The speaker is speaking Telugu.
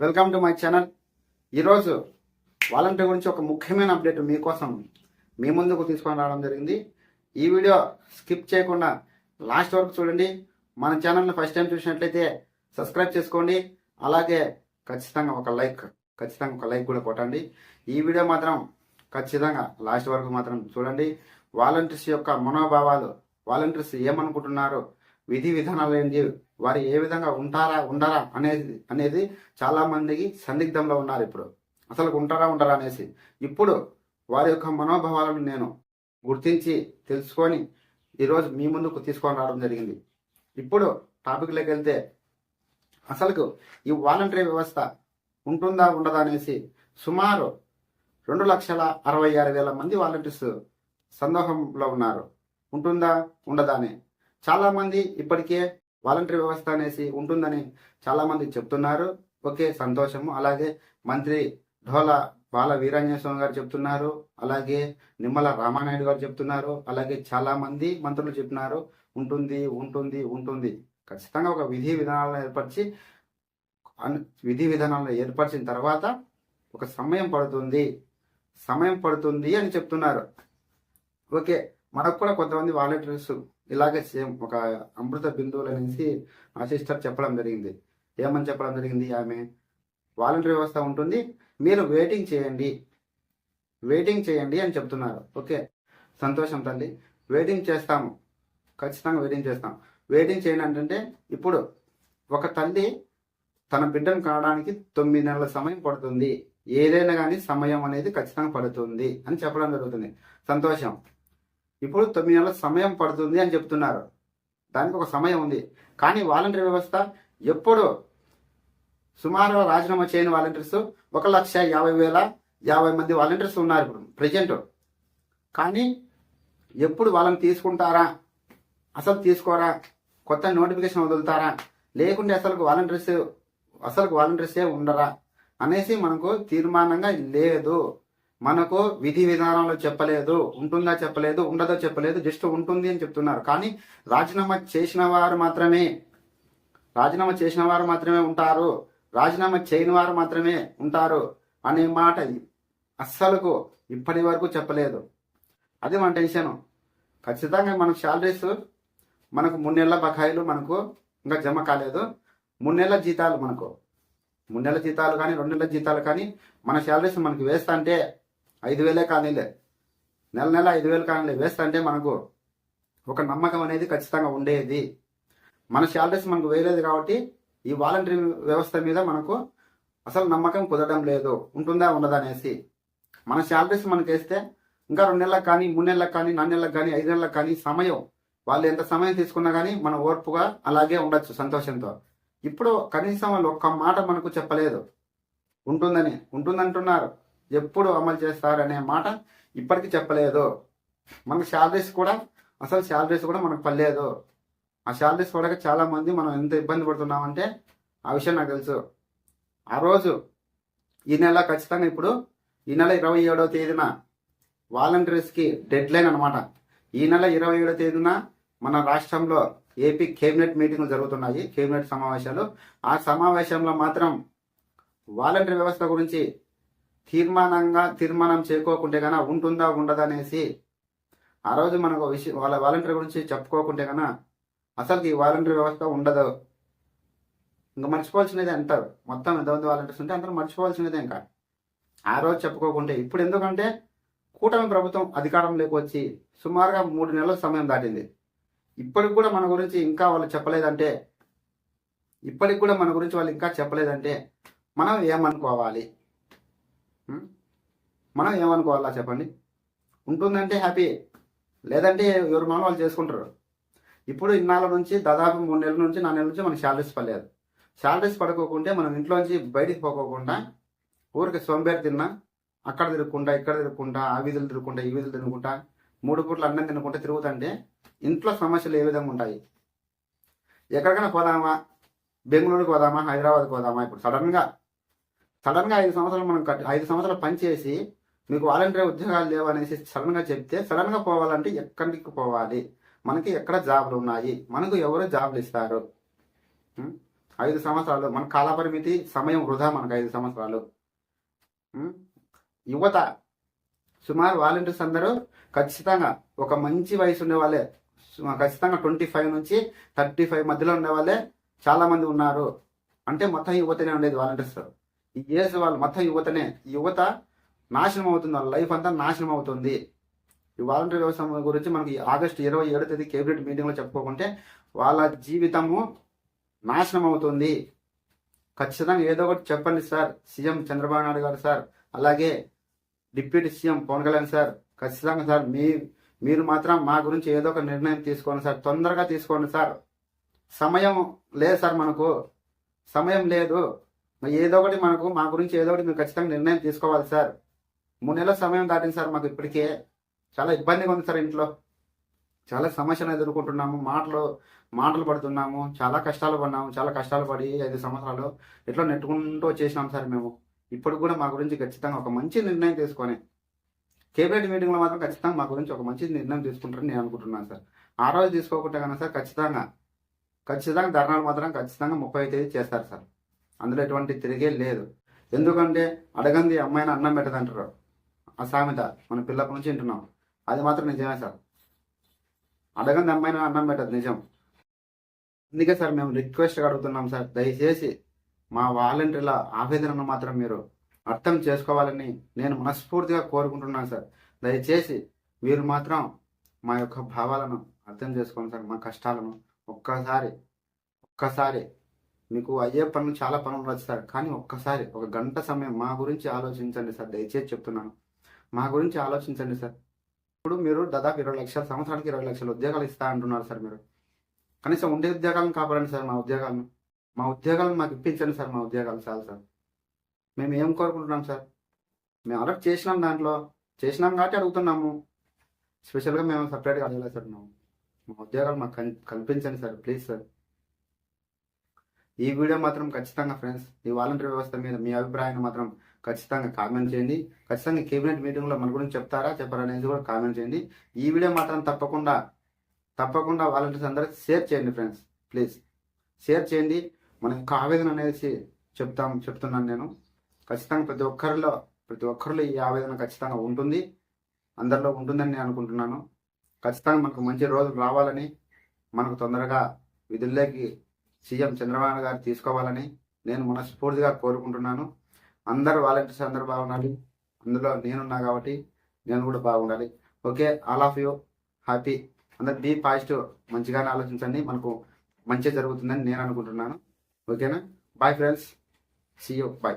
వెల్కమ్ టు మై ఛానల్ ఈరోజు వాలంటీర్ గురించి ఒక ముఖ్యమైన అప్డేట్ మీకోసం మీ ముందుకు తీసుకొని రావడం జరిగింది. ఈ వీడియో స్కిప్ చేయకుండా లాస్ట్ వరకు చూడండి. మన ఛానల్ని ఫస్ట్ టైం చూసినట్లయితే సబ్స్క్రైబ్ చేసుకోండి. అలాగే ఖచ్చితంగా ఒక లైక్ ఖచ్చితంగా ఒక లైక్ కూడా కొట్టండి. ఈ వీడియో మాత్రం ఖచ్చితంగా లాస్ట్ వరకు మాత్రం చూడండి. వాలంటీర్స్ యొక్క మనోభావాలు వాలంటీర్స్ ఏమనుకుంటున్నారు విధి విధానాలు ఏంటి వారు ఏ విధంగా ఉంటారా ఉండరా అనేది అనేది చాలా మందికి సందిగ్ధంలో ఉన్నారు ఇప్పుడు. అసలు ఉంటారా ఉండరా అనేసి. ఇప్పుడు వారి యొక్క మనోభావాలను నేను గుర్తించి తెలుసుకొని ఈరోజు మీ ముందుకు తీసుకొని రావడం జరిగింది. ఇప్పుడు టాపిక్లోకి వెళ్తే అసలుకు ఈ వాలంటరీ వ్యవస్థ ఉంటుందా ఉండదా అనేసి సుమారు రెండు లక్షల అరవై ఆరు వేల మంది వాలంటీర్స్ సందోహంలో ఉన్నారు. ఉంటుందా ఉండదా అని. చాలామంది ఇప్పటికే వాలంటరీ వ్యవస్థ అనేసి ఉంటుందని చాలా మంది చెప్తున్నారు. ఓకే సంతోషము. అలాగే మంత్రి ఢోలా బాల వీరాంజనేయ స్వామి గారు చెప్తున్నారు. అలాగే నిమ్మల రామానాయుడు గారు చెప్తున్నారు. అలాగే చాలా మంది మంత్రులు చెప్తున్నారు ఉంటుంది ఉంటుంది ఉంటుంది. ఖచ్చితంగా ఒక విధి విధానాలను ఏర్పరిచి విధి విధానాలను ఏర్పరిచిన తర్వాత ఒక సమయం పడుతుంది. సమయం పడుతుంది అని చెప్తున్నారు. ఓకే మనకు కూడా కొంతమంది వాలంటీర్స్ ఇలాగే సేమ్ ఒక అమృత బిందువులు అనేసి మా సిస్టర్ చెప్పడం జరిగింది. ఏమని చెప్పడం జరిగింది? ఆమె వాలంటీర్ వ్యవస్థ ఉంటుంది మీరు వెయిటింగ్ చేయండి. వెయిటింగ్ చేయండి అని చెప్తున్నారు. ఓకే. సంతోషం తల్లి. వెయిటింగ్ చేస్తాము. ఖచ్చితంగా వెయిటింగ్ చేస్తాం. వెయిటింగ్ చేయండి అంటే ఇప్పుడు ఒక తల్లి తన బిడ్డను కావడానికి తొమ్మిది నెలల సమయం పడుతుంది. ఏదైనా కానీ సమయం అనేది ఖచ్చితంగా పడుతుంది అని చెప్పడం జరుగుతుంది. సంతోషం. ఇప్పుడు తొమ్మిది నెలల సమయం పడుతుంది అని చెప్తున్నారు. దానికి ఒక సమయం ఉంది. కానీ వాలంటీర్ వ్యవస్థ ఎప్పుడు సుమారు రాజీనామా చేయని వాలంటీర్స్ ఒక లక్ష యాభై వేల యాభై మంది వాలంటీర్స్ ఉన్నారు ఇప్పుడు ప్రజెంట్. కానీ ఎప్పుడు వాళ్ళని తీసుకుంటారా? అసలు తీసుకోరా? కొత్త నోటిఫికేషన్ వదులుతారా? లేకుంటే అసలు వాలంటీర్స్ అసలు వాలంటీర్సే ఉండరా? అనేసి మనకు తీర్మానంగా లేదు. మనకు విధి విధానంలో చెప్పలేదు ఉంటుందా చెప్పలేదు ఉండదో చెప్పలేదు జస్ట్ ఉంటుంది అని చెప్తున్నారు. కానీ రాజీనామా చేసిన వారు మాత్రమే రాజీనామా చేసిన వారు మాత్రమే ఉంటారు. రాజీనామా చేయని వారు మాత్రమే ఉంటారు అనే మాట అస్సలకు ఇప్పటి వరకు చెప్పలేదు. అది మన టెన్షన్. ఖచ్చితంగా మనకు శాలరీస్ మనకు మూడు నెలల బకాయిలు మనకు ఇంకా జమ కాలేదు. మూడు నెలల జీతాలు మనకు. మూడు నెలల జీతాలు కానీ రెండు నెలల జీతాలు కానీ మన శాలరీస్ మనకు వేస్తా అంటే ఐదు వేలే కానీలే. నెల నెల ఐదు వేలు కానీలే. వేస్తంటే మనకు ఒక నమ్మకం అనేది ఖచ్చితంగా ఉండేది. మన శాలరీస్ మనకు వేయలేదు కాబట్టి ఈ వాలంటరీ వ్యవస్థ మీద మనకు అసలు నమ్మకం కుదరడం లేదు. ఉంటుందా ఉండదా అనేసి మన శాలరీస్ మనకి వేస్తే ఇంకా రెండు నెలలకు కానీ మూడు నెలలకు కానీ నాలుగు నెలలకు కానీ ఐదు నెలలకు కానీ సమయం వాళ్ళు ఎంత సమయం తీసుకున్నా కానీ మన ఓర్పుగా అలాగే ఉండొచ్చు సంతోషంతో. ఇప్పుడు కనీసం వాళ్ళు ఒక్క మాట మనకు చెప్పలేదు. ఉంటుందని. ఉంటుందంటున్నారు. ఎప్పుడు అమలు చేస్తారనే మాట ఇప్పటికీ చెప్పలేదు. మనకు శాలరీస్ కూడా అసలు శాలరీస్ కూడా మనకు పర్లేదు ఆ శాలరీస్ పడక చాలా మంది మనం ఎంత ఇబ్బంది పడుతున్నామంటే ఆ విషయం నాకు తెలుసు. ఆ రోజు ఈ నెల ఖచ్చితంగా ఇప్పుడు ఈ నెల ఇరవై ఏడవ తేదీన వాలంటీర్స్కి డెడ్ లైన్ అనమాట ఈ నెల ఇరవై ఏడవ తేదీన మన రాష్ట్రంలో ఏపీ కేబినెట్ మీటింగ్లు జరుగుతున్నాయి కేబినెట్ సమావేశాలు. ఆ సమావేశంలో మాత్రం వాలంటీర్ వ్యవస్థ గురించి తీర్మానంగా తీర్మానం చేసుకోకుంటే కన్నా ఉంటుందా ఉండదా అనేసి ఆ రోజు మనకు విషయం వాళ్ళ వాలంటీర్ గురించి చెప్పుకోకుంటే కన్నా అసలు ఈ వాలంటీర్ వ్యవస్థ ఉండదు. ఇంకా మర్చిపోవాల్సినదే అంటారు. మొత్తం ఎంతమంది వాలంటీర్స్ ఉంటే అందరూ మర్చిపోవాల్సినదే ఇంకా. ఆ రోజు చెప్పుకోకుంటే ఇప్పుడు ఎందుకంటే కూటమి ప్రభుత్వం అధికారంలోకి వచ్చి సుమారుగా మూడు నెలల సమయం దాటింది. ఇప్పటికి కూడా మన గురించి ఇంకా వాళ్ళు చెప్పలేదంటే ఇప్పటికి కూడా మన గురించి వాళ్ళు ఇంకా చెప్పలేదంటే మనం ఏమనుకోవాలి? మనం ఏమనుకోవాలా చెప్పండి? ఉంటుందంటే హ్యాపీ. లేదంటే ఎవరు మనం వాళ్ళు చేసుకుంటారు. ఇప్పుడు ఇన్నాళ్ళ నుంచి దాదాపు మూడు నెలల నుంచి నాలుగు నెలల నుంచి మనకి శాలరీస్ పడలేదు. శాలరీస్ పడుకోకుంటే మనం ఇంట్లోంచి బయటికి పోకోకుండా ఊరికి సోంబేరు తిన్నా అక్కడ తిరుగుకుంటా ఇక్కడ తిరుగుకుంటా ఆ వీధులు తిరుగుకుంటా ఈ వీధులు తిరుగుకుంటా మూడు పూట్ల అన్నం తినుకుంటా తిరుగుతుంటే ఇంట్లో సమస్యలు ఏ విధంగా ఉంటాయి? ఎక్కడికైనా పోదామా? బెంగళూరుకి పోదామా? హైదరాబాద్కి పోదామా? ఇప్పుడు సడన్గా సడన్గా ఐదు సంవత్సరాలు మనం ఐదు సంవత్సరాలు పనిచేసి మీకు వాలంటీర్ ఉద్యోగాలు లేవు అనేసి సడన్గా చెప్తే సడన్గా పోవాలంటే ఎక్కడికి పోవాలి? మనకి ఎక్కడ జాబ్లు ఉన్నాయి? మనకు ఎవరు జాబ్లు ఇస్తారు? ఐదు సంవత్సరాలు మన కాలపరిమితి సమయం వృధా మనకు ఐదు సంవత్సరాలు. యువత సుమారు వాలంటీర్స్ అందరూ ఖచ్చితంగా ఒక మంచి వయసు ఉండేవాళ్ళే ఖచ్చితంగా ట్వంటీ ఫైవ్ నుంచి థర్టీ ఫైవ్ మధ్యలో ఉండేవాళ్ళే చాలా మంది ఉన్నారు. అంటే మొత్తం యువతనే ఉండేది వాలంటీర్స్. ఈ ఏజ్ వాళ్ళు మొత్తం యువతనే యువత నాశనం అవుతుంది వాళ్ళ లైఫ్ అంతా నాశనం అవుతుంది ఈ వాలంటీర్ వ్యవస్థ గురించి మనకి ఆగస్టు ఇరవై ఏడో తేదీ కేబినెట్ మీటింగ్లో చెప్పుకోకుంటే వాళ్ళ జీవితము నాశనం అవుతుంది ఖచ్చితంగా ఏదో ఒకటి చెప్పండి సార్. సీఎం చంద్రబాబు నాయుడు గారు సార్ అలాగే deputy CM Pawan Kalyan sir ఖచ్చితంగా సార్ మీ మీరు మాత్రం మా గురించి ఏదో ఒక నిర్ణయం తీసుకోండి సార్. తొందరగా తీసుకోండి సార్. సమయం లేదు సార్ మనకు. సమయం లేదు. ఏదో ఒకటి మనకు మా గురించి ఏదో ఒకటి మీరు ఖచ్చితంగా నిర్ణయం తీసుకోవాలి సార్. మూడు నెలల సమయం దాటింది సార్ మాకు ఇప్పటికే. చాలా ఇబ్బందిగా ఉంది సార్ ఇంట్లో. చాలా సమస్యలు ఎదుర్కొంటున్నాము మాటలు మాటలు పడుతున్నాము చాలా కష్టాలు పడినాము చాలా కష్టాలు పడి ఐదు సంవత్సరాలు ఎట్లా నెట్టుకుంటూ వచ్చేసినాం సార్ మేము. ఇప్పుడు కూడా మా గురించి ఖచ్చితంగా ఒక మంచి నిర్ణయం తీసుకొని కేబినెట్ మీటింగ్లో మాత్రం ఖచ్చితంగా మా గురించి ఒక మంచి నిర్ణయం తీసుకుంటారని నేను అనుకుంటున్నాను సార్. ఆ రోజు తీసుకోకుండా కన్నా సార్ ఖచ్చితంగా ఖచ్చితంగా ధర్నాలు మాత్రం ఖచ్చితంగా ముప్పై తేదీ చేస్తారు సార్. అందులో ఎటువంటి తిరిగే లేదు. ఎందుకంటే అడగంది అమ్మాయిని అన్నం పెట్టదంటారు. ఆ సామెత మన పిల్లప్పటి నుంచి వింటున్నాం. అది మాత్రం నిజమే సార్. అడగంది అమ్మాయిని అన్నం పెట్టదు నిజం. అందుకే సార్ మేము రిక్వెస్ట్ అడుగుతున్నాం సార్. దయచేసి మా వాలంటీర్ల ఆవేదనను మాత్రం మీరు అర్థం చేసుకోవాలని నేను మనస్ఫూర్తిగా కోరుకుంటున్నాను సార్. దయచేసి మీరు మాత్రం మా యొక్క భావాలను అర్థం చేసుకోండి సార్ మా కష్టాలను ఒక్కసారి ఒక్కసారి మీకు అయ్యే పనులు చాలా పనులు ఉండొచ్చు సార్. కానీ ఒక్కసారి ఒక గంట సమయం మా గురించి ఆలోచించండి సార్. దయచేసి చెప్తున్నాను. మా గురించి ఆలోచించండి సార్. ఇప్పుడు మీరు దాదాపు ఇరవై లక్షల సంవత్సరానికి ఇరవై లక్షల ఉద్యోగాలు ఇస్తా అంటున్నారు సార్ మీరు. కనీసం ఉండే ఉద్యోగాలను కాపాడండి సార్ మా ఉద్యోగాలను. మా ఉద్యోగాలను మాకు ఇప్పించండి సార్ మా ఉద్యోగాలు చాలు సార్. మేము ఏం కోరుకుంటున్నాం సార్? మేము ఆల్రెడీ చేసినాం దాంట్లో. చేసినాం కాబట్టి అడుగుతున్నాము. స్పెషల్గా మేము సపరేట్గా అడగలేదు సార్ మేము మా ఉద్యోగాలు మాకు కల్- కల్పించండి సార్ ప్లీజ్ సార్. ఈ వీడియో మాత్రం ఖచ్చితంగా ఫ్రెండ్స్ ఈ వాలంటీర్ వ్యవస్థ మీద మీ అభిప్రాయాన్ని మాత్రం ఖచ్చితంగా కామెంట్ చేయండి. ఖచ్చితంగా కేబినెట్ మీటింగ్లో మన గురించి చెప్తారా చెప్పారా అనేది కూడా కామెంట్ చేయండి. ఈ వీడియో మాత్రం తప్పకుండా తప్పకుండా వాలంటీర్స్ అందరికి షేర్ చేయండి ఫ్రెండ్స్ ప్లీజ్ షేర్ చేయండి. మన యొక్క ఆవేదన అనేసి చెప్తాం చెప్తున్నాను నేను. ఖచ్చితంగా ప్రతి ఒక్కరిలో ప్రతి ఒక్కరిలో ఈ ఆవేదన ఖచ్చితంగా ఉంటుంది. అందరిలో ఉంటుందని నేను అనుకుంటున్నాను. ఖచ్చితంగా మనకు మంచి రోజులు రావాలని మనకు తొందరగా విధుల్లోకి సీఎం చంద్రబాబు గారు తీసుకోవాలని నేను మనస్ఫూర్తిగా కోరుకుంటున్నాను. అందరు వాలంటీర్స్ అందరు బాగుండాలి. అందులో నేనున్నా కాబట్టి నేను కూడా బాగుండాలి. Okay all of you. Happy. అందరు బీ పాజిటివ్. మంచిగానే ఆలోచించండి. మనకు మంచి జరుగుతుందని నేను అనుకుంటున్నాను. ఓకేనా? Bye friends see you bye